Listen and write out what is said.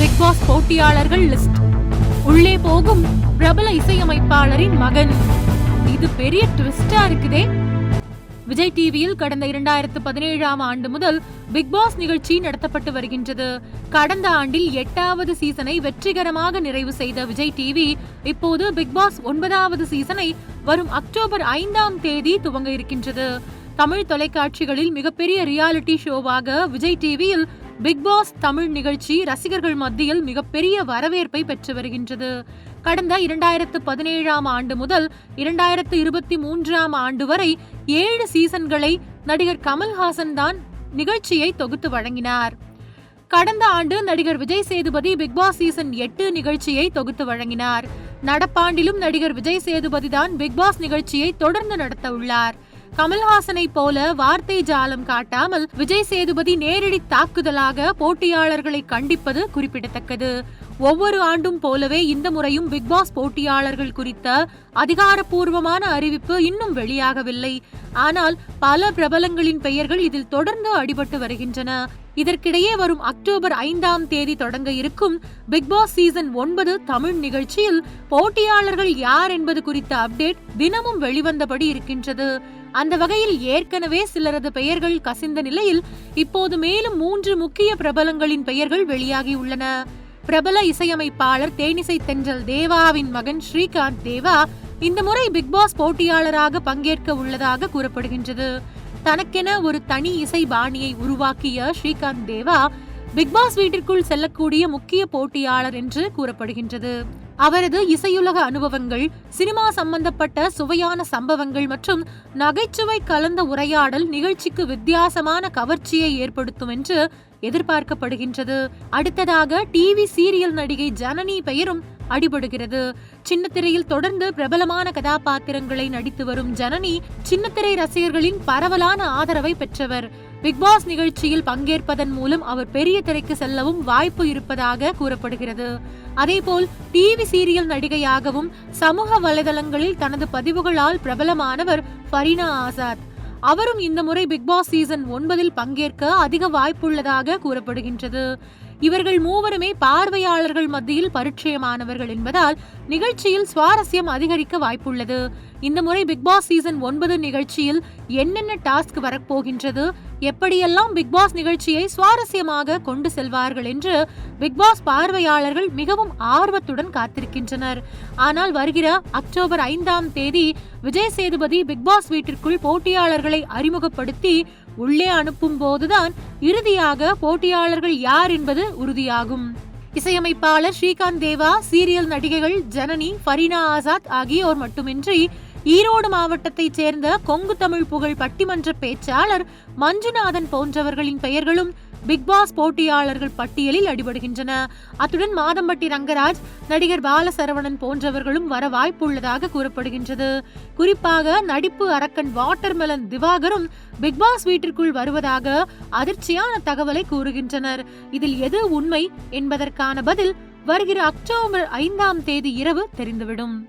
Big pass போட்டியாளர்கள் list. உள்ளே போகும் பிரபல இசையமைப்பாளரின் மகன். இது பெரிய ட்விஸ்டா இருக்குதே. விஜய் டிவியில் கடந்த இரண்டாயிரத்து பதினேழாம் ஆண்டு முதல் பிக் பாஸ் நிகழ்ச்சி நடத்தப்பட்டு வருகின்றது. கடந்த ஆண்டில் எட்டாவது சீசனை வெற்றிகரமாக நிறைவு செய்த விஜய் டிவி இப்போது பிக் பாஸ் ஒன்பதாவது சீசனை வரும் அக்டோபர் ஐந்தாம் தேதி துவங்க இருக்கின்றது. தமிழ் தொலைக்காட்சிகளில் மிகப்பெரிய ரியாலிட்டி ஷோவாக விஜய் டிவியில் பிக் பாஸ் தமிழ் நிகழ்ச்சி ரசிகர்கள் மத்தியில் மிகப்பெரிய வரவேற்பை பெற்று வருகின்றது. கடந்த இரண்டாயிரத்து பதினேழாம் ஆண்டு முதல் இரண்டாயிரத்து இருபத்தி மூன்றாம் ஆண்டு வரை ஏழு சீசன்களை நடிகர் கமல்ஹாசன் தான் நிகழ்ச்சியை தொகுத்து வழங்கினார். கடந்த ஆண்டு நடிகர் விஜய் சேதுபதி பிக்பாஸ் சீசன் எட்டு நிகழ்ச்சியை தொகுத்து வழங்கினார். நடப்பாண்டிலும் நடிகர் விஜய் சேதுபதி தான் பிக்பாஸ் நிகழ்ச்சியை தொடர்ந்து நடத்த உள்ளார். கமல்ஹாசனை போல வார்த்தை ஜாலம் காட்டாமல் விஜய் சேதுபதி நேரடி தாக்குதலாக போட்டியாளர்களை கண்டிப்பது குறிப்பிடத்தக்கது. ஒவ்வொரு ஆண்டும் போலவே இந்த முறையும் பிக்பாஸ் போட்டியாளர்கள் குறித்த அதிகாரப்பூர்வமான அறிவிப்பு இன்னும் வெளியாகவில்லை. ஆனால் பல பிரபலங்களின் பெயர்கள் இதில் தொடர்ந்து அடிபட்டு வருகின்றன. இதற்கிடையே வரும் அக்டோபர் ஐந்தாம் தேதி தொடங்க இருக்கும் பிக்பாஸ் சீசன் ஒன்பது தமிழ் நிகழ்ச்சியில் போட்டியாளர்கள் யார் என்பது குறித்த அப்டேட் தினமும் வெளிவந்தபடி இருக்கின்றது. அந்த வகையில் ஏற்கனவே சிலரது பெயர்கள் கசிந்த நிலையில் இப்போது மேலும் மூன்று முக்கிய பிரபலங்களின் பெயர்கள் வெளியாகியுள்ளன. பிரபல இசையமைப்பாளர் தேனிசை தென்றல் தேவாவின் மகன் ஸ்ரீகாந்த் தேவா இந்த முறை பிக் பாஸ் போட்டியாளராக பங்கேற்க உள்ளதாக கூறப்படுகின்றது. தனக்கென ஒரு தனி இசை பாணியை உருவாக்கிய ஸ்ரீகாந்த் தேவா பிக் பாஸ் வீட்டிற்குள் செல்லக்கூடிய முக்கிய போட்டியாளர் என்று கூறப்படுகின்றது. அவரது இசையுலக அனுபவங்கள் சினிமா சம்பந்தப்பட்ட சுவையான சம்பவங்கள் மற்றும் நகைச்சுவை கலந்த உரையாடல் நிகழ்ச்சிக்கு வித்தியாசமான கவர்ச்சியை ஏற்படுத்தும் என்று எதிர்பார்க்கப்படுகின்றது. அடுத்ததாக டிவி சீரியல் நடிகை ஜனனி பெயரும் அடிபடுகிறது. சின்னத்திரையில் தொடர்ந்து பிரபலமான கதாபாத்திரங்களை நடித்து வரும் ஜனனி சின்னத்திரை ரசிகர்களின் பரவலான ஆதரவை பெற்றவர். பிக்பாஸ் நிகழ்ச்சியில் பங்கேற்பதன் மூலம் அவர் பெரிய திரைக்கு செல்லவும் வாய்ப்பு இருப்பதாக கூறப்படுகிறது. அதேபோல் டிவி சீரியல் நடிகையாகவும் சமூக வலைதளங்களில் தனது பதிவுகளால் பிரபலமானவர் ஃபரீனா ஆசாத். அவரும் இந்த முறை பிக்பாஸ் சீசன் ஒன்பதில் பங்கேற்க அதிக வாய்ப்புள்ளதாக கூறப்படுகின்றது. இவர்கள் மூவருமே பார்வையாளர்கள் மத்தியில் பரிச்சயமானவர்கள் என்பதால் நிகழ்ச்சியில் சுவாரஸ்யம் அதிகரிக்க வாய்ப்புள்ளது. இந்த முறை பிக்பாஸ் சீசன் ஒன்பது நிகழ்ச்சியில் என்னென்ன டாஸ்க் வரப்போகின்றது எப்படியெல்லாம் பிக்பாஸ் நிகழ்ச்சியை சுவாரஸ்யமாக கொண்டு செல்வார்கள் என்று பிக்பாஸ் பார்வையாளர்கள் மிகவும் ஆர்வத்துடன் காத்திருக்கின்றனர். ஆனால் வருகிற அக்டோபர் ஐந்தாம் தேதி விஜய் சேதுபதி பிக் பாஸ் வீட்டிற்குள் போட்டியாளர்களை அறிமுகப்படுத்தி உள்ளே அனுப்பும் போதுதான் இறுதியாக போட்டியாளர்கள் யார் என்பது உறுதியாகும். இசையமைப்பாளர் ஸ்ரீகாந்த் தேவா சீரியல் நடிகைகள் ஜனனி ஃபரீனா ஆசாத் ஆகியோர் மட்டுமின்றி ஈரோடு மாவட்டத்தைச் சேர்ந்த கொங்கு தமிழ் புகழ் பட்டிமன்ற பேச்சாளர் மஞ்சுநாதன் போன்றவர்களின் பெயர்களும் பிக் பாஸ் போட்டியாளர்கள் பட்டியலில் அடிபடுகின்றன. அத்துடன் மாதம்பட்டி ரங்கராஜ் நடிகர் பாலசரவணன் போன்றவர்களும் வர வாய்ப்புள்ளதாக கூறப்படுகின்றது. குறிப்பாக நடிப்பு அரக்கன் வாட்டர்மெலன் திவாகரும் பிக் பாஸ் வீட்டிற்குள் வருவதாக அதிர்ச்சியான தகவலை கூறுகின்றனர். இதில் எது உண்மை என்பதற்கான பதில் வருகிற அக்டோபர் ஐந்தாம் தேதி இரவு தெரிந்துவிடும்.